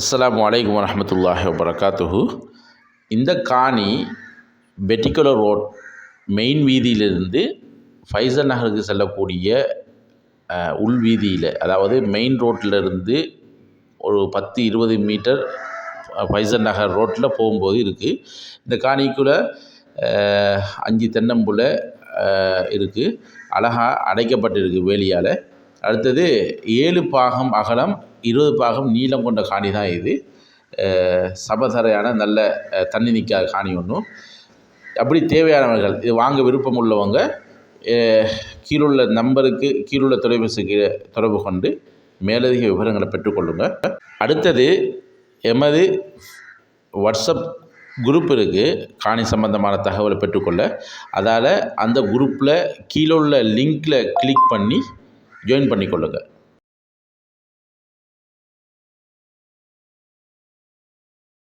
அஸ்லாம் வலைக்கம் வரஹ்மத்துல்லாஹி வரகாத்துஹு இந்த காணி பெட்டிகுலர் ரோட் மெயின் வீதியிலிருந்து ஃபைசல் நகருக்கு செல்லக்கூடிய உள் வீதியில் அதாவது மெயின் ரோட்டிலிருந்து ஒரு பத்து இருபது மீட்டர் அஹ், ஃபைசல் நகர் ரோட்டில் போகும்போது இருக்குது இந்த காணிக்குள்ளே அஞ்சு தென்னம்புல இருக்குது அழகாக அடைக்கப்பட்டிருக்கு வேலியால். அடுத்தது ஏழு பாகம் அகலம் இருபது பாகம் நீளம் கொண்ட காணி தான் இது. சபதரையான நல்ல தண்ணி நிற்காத காணி ஒன்றும் அப்படி தேவையானவர்கள் இது வாங்க விருப்பம் உள்ளவங்க கீழுள்ள நம்பருக்கு கீழுள்ள தொலைபேசிக்கு தொடர்பு கொண்டு மேலதிக விவரங்களை பெற்றுக்கொள்ளுங்கள் அடுத்தது எமது வாட்ஸ்அப் குரூப் இருக்குது காணி சம்பந்தமான தகவலை பெற்றுக்கொள்ள. அதால் அந்த குரூப்பில் கீழே உள்ள லிங்க்கில் கிளிக் பண்ணி ஜாயின் பண்ணிக்கொள்ளுங்கள்